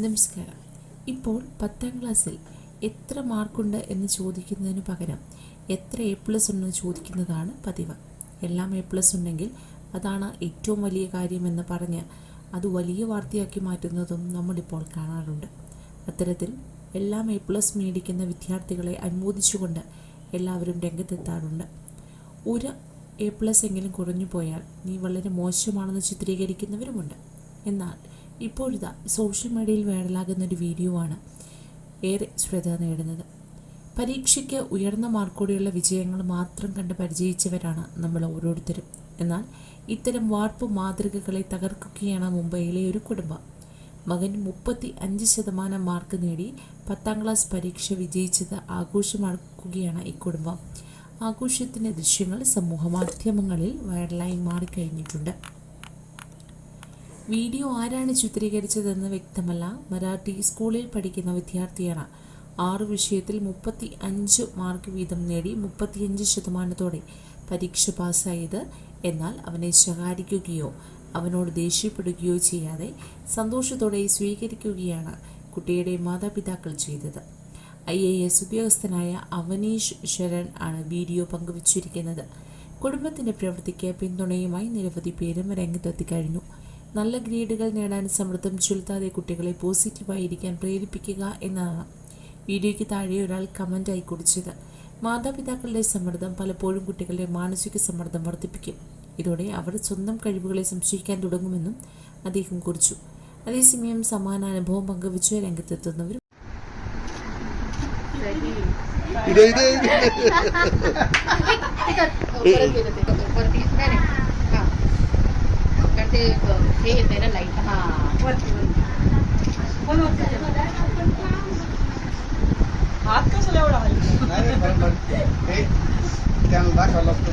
നമസ്കാരം. ഇപ്പോൾ പത്താം ക്ലാസ്സിൽ എത്ര മാർക്കുണ്ട് എന്ന് ചോദിക്കുന്നതിന് പകരം എത്ര എ പ്ലസ് ഉണ്ടെന്ന് ചോദിക്കുന്നതാണ് പതിവ്. എല്ലാം എ പ്ലസ് ഉണ്ടെങ്കിൽ അതാണ് ഏറ്റവും വലിയ കാര്യമെന്ന് പറഞ്ഞ് അത് വലിയ വാർത്തയാക്കി മാറ്റുന്നതും നമ്മളിപ്പോൾ കാണാറുണ്ട്. അത്തരത്തിൽ എല്ലാം എ പ്ലസ് മേടിക്കുന്ന വിദ്യാർത്ഥികളെ അനുമോദിച്ചുകൊണ്ട് എല്ലാവരും രംഗത്തെത്താറുണ്ട്. ഒരു എ പ്ലസ് എങ്കിലും കുറഞ്ഞു പോയാൽ നീ വളരെ മോശമാണെന്ന് ചിത്രീകരിക്കുന്നവരുമുണ്ട്. എന്നാൽ ഇപ്പോഴിതാ സോഷ്യൽ മീഡിയയിൽ വൈറലാകുന്ന ഒരു വീഡിയോ ആണ്. ഏറെ ശ്രദ്ധ നേടുന്നത്. പരീക്ഷയ്ക്ക് ഉയർന്ന മാർക്കോടെയുള്ള വിജയങ്ങൾ മാത്രം കണ്ട് പരിചയിച്ചവരാണ് നമ്മൾ ഓരോരുത്തരും. എന്നാൽ ഇത്തരം വാർപ്പ് മാതൃകകളെ തകർക്കുകയാണ് മുംബൈയിലെ ഒരു കുടുംബം. മകൻ മുപ്പത്തി അഞ്ച് ശതമാനം മാർക്ക് നേടി പത്താം ക്ലാസ് പരീക്ഷ വിജയിച്ചത് ആഘോഷമാക്കുകയാണ് ഈ കുടുംബം. ആഘോഷത്തിന്റെ ദൃശ്യങ്ങൾ സമൂഹ മാധ്യമങ്ങളിൽ വൈറലായി മാറിക്കഴിഞ്ഞിട്ടുണ്ട്. വീഡിയോ ആരാണ് ചിത്രീകരിച്ചതെന്ന് വ്യക്തമല്ല. മറാഠി സ്കൂളിൽ പഠിക്കുന്ന വിദ്യാർത്ഥിയാണ്. ആറ് വിഷയത്തിൽ മുപ്പത്തി അഞ്ച് മാർക്ക് വീതം നേടി മുപ്പത്തിയഞ്ച് ശതമാനത്തോടെ പരീക്ഷ പാസ്സായത്. എന്നാൽ അവനെ ശകാരിക്കുകയോ അവനോട് ദേഷ്യപ്പെടുകയോ ചെയ്യാതെ സന്തോഷത്തോടെ സ്വീകരിക്കുകയാണ് കുട്ടിയുടെ മാതാപിതാക്കൾ ചെയ്തത്. ഐ എ എസ് ഉദ്യോഗസ്ഥനായ അവനീഷ് ശരൺ ആണ് വീഡിയോ പങ്കുവച്ചിരിക്കുന്നത്. കുടുംബത്തിന്റെ പ്രവൃത്തിക്ക് പിന്തുണയുമായി നിരവധി പേരും രംഗത്തെത്തിക്കഴിഞ്ഞു നല്ല ഗ്രേഡുകൾ നേടാൻ സമ്മർദ്ദം ചെലുത്താതെ കുട്ടികളെ പോസിറ്റീവായിരിക്കാൻ പ്രേരിപ്പിക്കുക എന്നതാണ് വീഡിയോയ്ക്ക് താഴെ ഒരാൾ കമന്റായി കുറിച്ചത് മാതാപിതാക്കളുടെ സമ്മർദ്ദം പലപ്പോഴും കുട്ടികളുടെ മാനസിക സമ്മർദ്ദം വർദ്ധിപ്പിക്കും ഇതോടെ അവർ സ്വന്തം കഴിവുകളെ സംശയിക്കാൻ തുടങ്ങുമെന്നും അദ്ദേഹം കുറിച്ചു അതേസമയം സമാന അനുഭവം പങ്കുവച്ച് രംഗത്തെത്തുന്നവരും ഇതേ ഇതേ ഇതേ ते हे येते ना लाइट हा. वरती वरती हात कसं एवढा दाखवायला लागतो